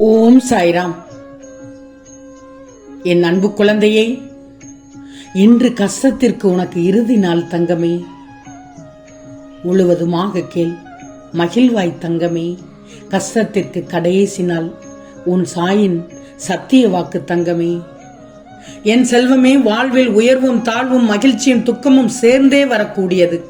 ஓம் சாய்ராம். என் அன்பு குழந்தையே இன்று கஷ்டத்திற்கு உனக்கு இறுதி நாள் தங்கமே. முழுவதுமாக கேள் மகிழ்வாய் தங்கமே. கஷ்டத்திற்கு கடைசி நாள் உன் சாயின் சத்திய வாக்கு தங்கமே. என் செல்வமே வாழ்வில் உயர்வும் தாழ்வும் மகிழ்ச்சியும் துக்கமும் சேர்ந்தே வரக்கூடியது.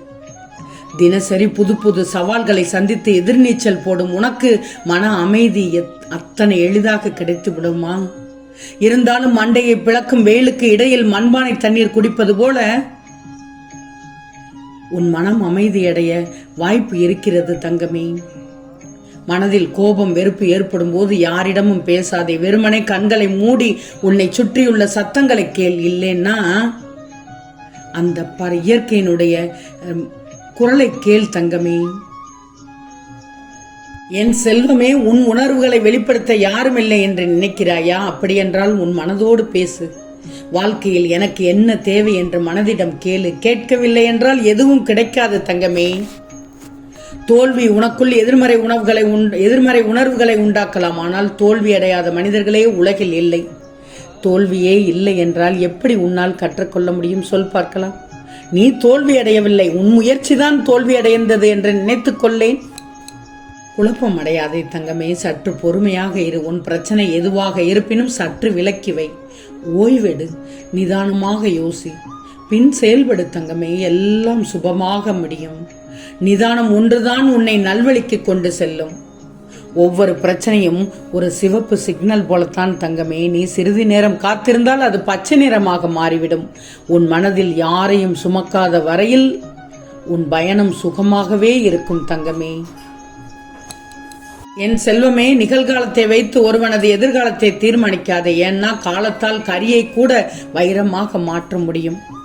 தினசரி புது புது சவால்களை சந்தித்து எதிர்நீச்சல் போடும் உனக்கு மன அமைதி எத்- அத்தனை எளிதாக கிடைத்து விடுமா இருந்தாலும் மண்டையை பிளக்கும் வெயிலுக்கு இடையில் மண்பானை தண்ணீர் குடிப்பது போல உன் மனம் அமைதியடைய வாய்ப்பு இருக்கிறது தங்கமே. மனதில் கோபம் வெறுப்பு ஏற்படும் போது யாரிடமும் பேசாதே. வெறுமனே கண்களை மூடி உன்னை சுற்றியுள்ள சத்தங்களை கேள். இல்லைன்னா அந்த ப இயற்கையினுடைய குரலை கேள் தங்கமே. என் செல்வமே உன் உணர்வுகளை வெளிப்படுத்த யாரும் இல்லை என்று நினைக்கிறாயா? அப்படியென்றால் உன் மனதோடு பேசு. வாழ்க்கையில் எனக்கு என்ன தேவை என்று மனதிடம் கேளு. கேட்கவில்லை என்றால் எதுவும் கிடைக்காது தங்கமே. தோல்வி உனக்குள் எதிர்மறை உணவுகளை உண்- எதிர்மறை உணர்வுகளை உண்டாக்கலாம். ஆனால் தோல்வி அடையாத மனிதர்களே உலகில் இல்லை. தோல்வியே இல்லை என்றால் எப்படி உன்னால் கற்றுக்கொள்ள முடியும்? சொல் பார்க்கலாம். நீ தோல்வி அடையவில்லை உன் முயற்சிதான் தோல்வி அடைந்தது என்று நினைத்துக் கொள்ளேன். குழப்பம் அடையாதே தங்கமே. சற்று பொறுமையாக இரு. உன் பிரச்சனை எதுவாக இருப்பினும் சற்று விலக்கி வை. ஓய்வெடு. நிதானமாக யோசி. பின் செயல்படு தங்கமே. எல்லாம் சுபமாக முடியும். நிதானம் ஒன்றுதான் உன்னை நல்வழிக்கு கொண்டு செல்லும். ஒவ்வொரு பிரச்சனையும் ஒரு சிவப்பு சிக்னல் போலத்தான் தங்கமே. நீ சிறிது நேரம் காத்திருந்தால் அது பச்சை நிறமாக மாறிவிடும். உன் மனதில் யாரையும் சுமக்காத வரையில் உன் பயணம் சுகமாகவே இருக்கும் தங்கமே. என் செல்வமே நிகழ்காலத்தை வைத்து ஒருவனது எதிர்காலத்தை தீர்மானிக்காதே. ஏன்னா காலத்தால் கரியை கூட வைரமாக மாற்ற முடியும்.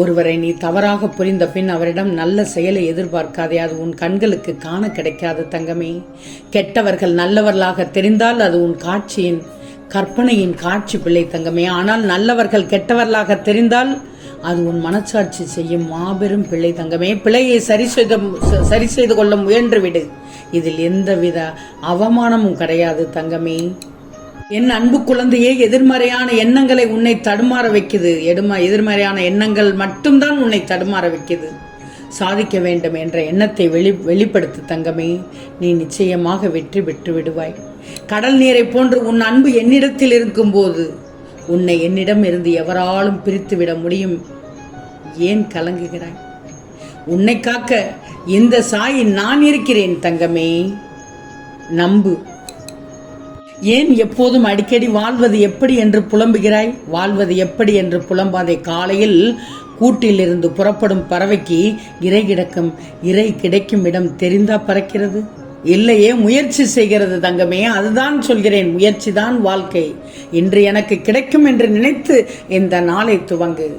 ஒருவரை நீ தவறாக புரிந்த பின் அவரிடம் நல்ல செயலை எதிர்பார்க்காதே அது உன் கண்களுக்கு காண கிடைக்காது தங்கமே. கெட்டவர்கள் நல்லவர்களாக தெரிந்தால் அது உன் காட்சியின் கற்பனையின் காட்சி பிள்ளை தங்கமே. ஆனால் நல்லவர்கள் கெட்டவர்களாக தெரிந்தால் அது உன் மனச்சாட்சி செய்யும் மாபெரும் பிள்ளை தங்கமே. பிழையை சரி செய்த சரி செய்து கொள்ள முயன்று விடு. இதில் எந்தவித அவமானமும் கிடையாது தங்கமே. என் அன்பு குழந்தையே எதிர்மறையான எண்ணங்களை உன்னை தடுமாற வைக்குது. எடும எதிர்மறையான எண்ணங்கள் மட்டும்தான் உன்னை தடுமாற வைக்குது. சாதிக்க வேண்டும் என்ற எண்ணத்தை வெளி வெளிப்படுத்து தங்கமே நீ நிச்சயமாக வெற்றி பெற்று விடுவாய். கடல் நீரை போன்று உன் அன்பு என்னிடத்தில் இருக்கும்போது உன்னை என்னிடம் இருந்து எவராலும் பிரித்து விட முடியும். ஏன் கலங்குகிறாய்? உன்னை காக்க இந்த சாய் நான் இருக்கிறேன் தங்கமே. நம்பு. ஏன் எப்போதும் அடிக்கடி வாழ்வது எப்படி என்று புலம்புகிறாய்? வாழ்வது எப்படி என்று புலம்பாதே காலையில் கூட்டிலிருந்து புறப்படும் பறவைக்கு இறை கிடக்கும். இறை கிடைக்கும் இடம் தெரிந்தா பறக்கிறது. இல்லையே முயற்சி செய்கிறது தங்கமே அதுதான் சொல்கிறேன் முயற்சி தான் வாழ்க்கை. இன்று எனக்கு கிடைக்கும் என்று நினைத்து இந்த நாளை துவங்கு.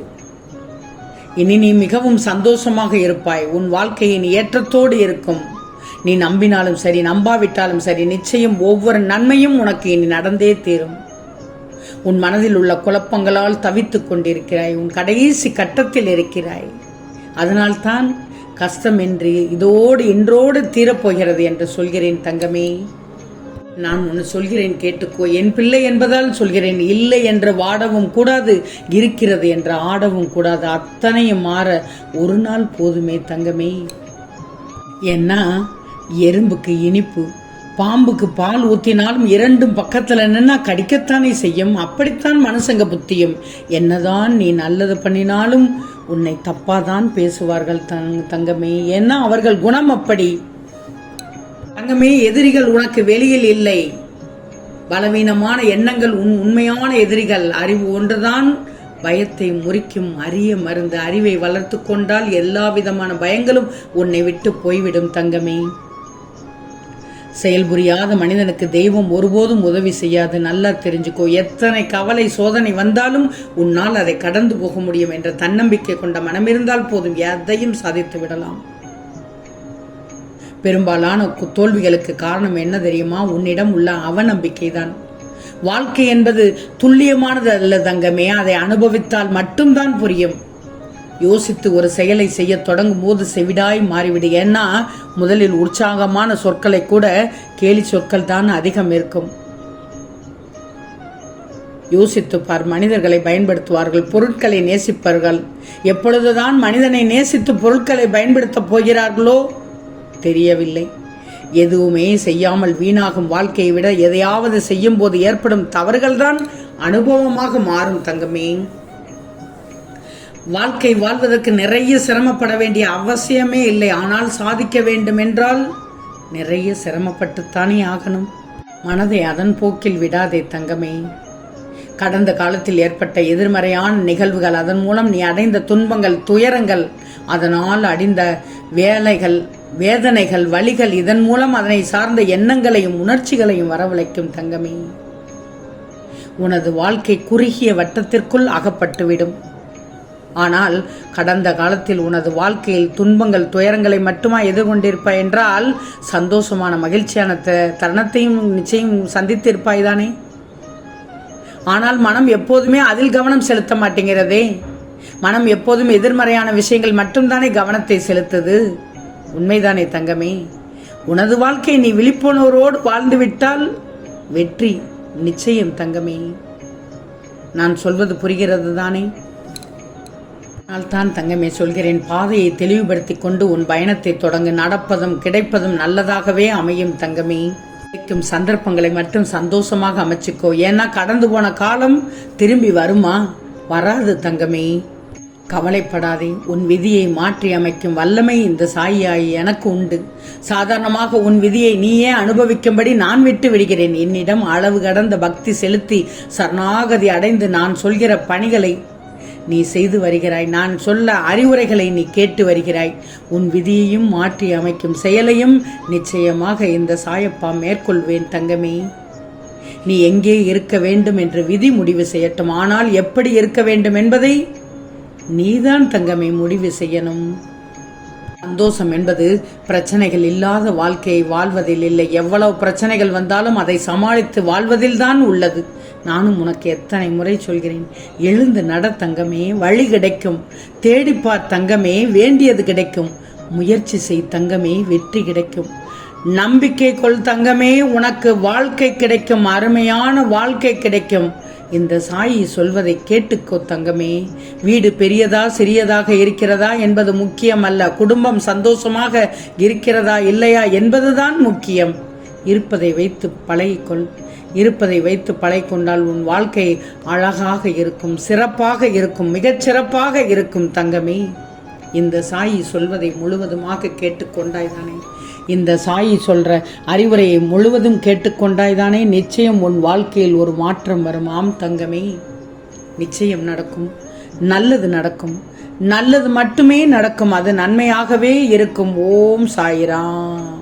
இனி நீ மிகவும் சந்தோஷமாக இருப்பாய். உன் வாழ்க்கையின் ஏற்றத்தோடு இருக்கும். நீ நம்பினாலும் சரி நம்பாவிட்டாலும் சரி நிச்சயம் ஒவ்வொரு நன்மையும் உனக்கு இனி நடந்தே தீரும். உன் மனதில் உள்ள குழப்பங்களால் தவித்துக் கொண்டிருக்கிறாய் உன் கடைசி கட்டத்தில் இருக்கிறாய். அதனால்தான் கஷ்டம் என்று இதோடு இன்றோடு தீரப்போகிறது என்று சொல்கிறேன் தங்கமே. நான் ஒன்று சொல்கிறேன் கேட்டுக்கோ என் பிள்ளை என்பதால் சொல்கிறேன் இல்லை என்று வாடவும் கூடாது இருக்கிறது என்று ஆடவும் கூடாது அத்தனையும் மாற ஒரு நாள் போதுமே தங்கமே. ஏன்னா எறும்புக்கு இனிப்பு பாம்புக்கு பால் ஊற்றினாலும் இரண்டும் பக்கத்தில் நின்னா கடிக்கத்தானே செய்யும். அப்படித்தான் மனுஷங்க புத்தியும். என்னதான் நீ நல்லது பண்ணினாலும் உன்னை தப்பாதான் பேசுவார்கள் தங் தங்கமே. ஏன்னா அவர்கள் குணம் அப்படி. தங்கமே எதிரிகள் உனக்கு வெளியில் இல்லை. பலவீனமான எண்ணங்கள் உன் உண்மையான எதிரிகள். அறிவு ஒன்றுதான் பயத்தை முறிக்கும். அரிய மருந்து அறிவை வளர்த்து கொண்டால் எல்லா விதமான பயங்களும் உன்னை விட்டு போய்விடும் தங்கமே. செயல்புரியாத மனிதனுக்கு தெய்வம் ஒருபோதும் உதவி செய்யாது. நல்லா தெரிஞ்சுக்கோ எத்தனை கவலை சோதனை வந்தாலும் உன்னால் அதை கடந்து போக முடியும் என்ற தன்னம்பிக்கை கொண்ட மனம் இருந்தால் போதும் எதையும் சாதித்து விடலாம். பெரும்பாலான கு- தோல்விகளுக்கு காரணம் என்ன தெரியுமா? உன்னிடம் உள்ள அவநம்பிக்கைதான். வாழ்க்கை என்பது துல்லியமானது அல்ல தங்கமே அதை அனுபவித்தால் மட்டும்தான் புரியும். யோசித்து ஒரு செயலை செய்ய தொடங்கும் போது செவிடாய் மாறிவிடு. ஏன்னா முதலில் உற்சாகமான சொற்களை கூட கேலி சொற்கள் தான் அதிகம் இருக்கும். யோசித்துப்பார் மனிதர்களை பயன்படுத்துவார்கள் பொருட்களை நேசிப்பார்கள். எப்பொழுதுதான் மனிதனை நேசித்து பொருட்களை பயன்படுத்தப் போகிறார்களோ? தெரியவில்லை. எதுவுமே செய்யாமல் வீணாகும் வாழ்க்கையை விட எதையாவது செய்யும் போது ஏற்படும் தவறுகள்தான் அனுபவமாக மாறும் தங்கமே. வாழ்க்கை வாழ்வதற்கு நிறைய சிரமப்பட வேண்டிய அவசியமே இல்லை. ஆனால் சாதிக்க வேண்டுமென்றால் நிறைய சிரமப்பட்டுத்தானே ஆகணும். மனதை அதன் போக்கில் விடாதே தங்கமே. கடந்த காலத்தில் ஏற்பட்ட எதிர்மறையான நிகழ்வுகள் அதன் மூலம் நீ அடைந்த துன்பங்கள் துயரங்கள் அதனால் அடைந்த வேலைகள் வேதனைகள் வலிகள் இதன் மூலம் அதனை சார்ந்த எண்ணங்களையும் உணர்ச்சிகளையும் வரவழைக்கும் தங்கமே. உனது வாழ்க்கை குறுகிய வட்டத்திற்குள் அகப்பட்டுவிடும். ஆனால் கடந்த காலத்தில் உனது வாழ்க்கையில் துன்பங்கள் துயரங்களை மட்டுமா எதிர்கொண்டிருப்பாய் என்றால் சந்தோஷமான மகிழ்ச்சியான தருணத்தையும் நிச்சயம் சந்தித்திருப்பாய் தானே? ஆனால் மனம் எப்போதுமே அதில் கவனம் செலுத்த மாட்டேங்கிறதே. மனம் எப்போதும் எதிர்மறையான விஷயங்கள் மட்டும்தானே கவனத்தை செலுத்துது. உண்மைதானே தங்கமே. உனது வாழ்க்கை நீ விழிப்புணர்வோடு வாழ்ந்துவிட்டால் வெற்றி நிச்சயம் தங்கமே. நான் சொல்வது புரிகிறது தானே தான் தங்கமே சொல்கிறேன் பாதையை தெளிவுபடுத்தி கொண்டு உன் பயணத்தை தொடங்கு நடப்பதும் கிடைப்பதும் நல்லதாகவே அமையும் தங்கமே. கிடைக்கும் சந்தர்ப்பங்களை மட்டும் சந்தோஷமாக அமைச்சுக்கோ. ஏன்னா கடந்து போன காலம் திரும்பி வருமா? வராது தங்கமே. கவலைப்படாதே உன் விதியை மாற்றி அமைக்கும் வல்லமை இந்த சாயியாய் எனக்கு உண்டு. சாதாரணமாக உன் விதியை நீயே அனுபவிக்கும்படி நான் விட்டு விடுகிறேன். என்னிடம் அளவு கடந்த பக்தி செலுத்தி சரணாகதி அடைந்து நான் சொல்கிற பணிகளை நீ செய்து வருகிறாய். நான் சொல்ல அறிவுரைகளை நீ கேட்டு வருகிறாய். உன் விதியையும் மாற்றி அமைக்கும் செயலையும் நிச்சயமாக இந்த சாயப்பா மேற்கொள்வேன் தங்கமே. நீ எங்கே இருக்க வேண்டும் என்று விதி முடிவு செய்யட்டும். ஆனால் எப்படி இருக்க வேண்டும் என்பதை நீதான் தங்கமே முடிவு செய்யணும். சந்தோஷம் என்பது பிரச்சனைகள் இல்லாத வாழ்க்கையை வாழ்வதில் இல்லை. எவ்வளவு பிரச்சனைகள் வந்தாலும் அதை சமாளித்து வாழ்வதில்தான் உள்ளது. நானும் உனக்கு எத்தனை முறை சொல்கிறேன். எழுந்து நட தங்கமே வழி கிடைக்கும். தேடிப்பார் தங்கமே வேண்டியது கிடைக்கும். முயற்சி செய் தங்கமே வெற்றி கிடைக்கும். நம்பிக்கை கொள் தங்கமே உனக்கு வாழ்க்கை கிடைக்கும். அருமையான வாழ்க்கை கிடைக்கும். இந்த சாயி சொல்வதை கேட்டுக்கோ தங்கமே. வீடு பெரியதா சிறியதாக இருக்கிறதா என்பது முக்கியம் அல்ல குடும்பம் சந்தோஷமாக இருக்கிறதா இல்லையா என்பதுதான் முக்கியம். இருப்பதை வைத்து பழகிக்கொள் இருப்பதை வைத்து பழகிக்கொண்டால் உன் வாழ்க்கை அழகாக இருக்கும் சிறப்பாக இருக்கும் மிகச்சிறப்பாக இருக்கும் தங்கமே. இந்த சாயி சொல்வதை முழுவதுமாக கேட்டுக்கொண்டாய்தானே இந்த சாயி சொல்கிற அறிவுரையை முழுவதும் கேட்டுக்கொண்டாய்தானே நிச்சயம் உன் வாழ்க்கையில் ஒரு மாற்றம் வரும் ஆம் தங்கமே. நிச்சயம் நடக்கும் நல்லது நடக்கும் நல்லது மட்டுமே நடக்கும் அது நன்மையாகவே இருக்கும். ஓம் சாயிராம்.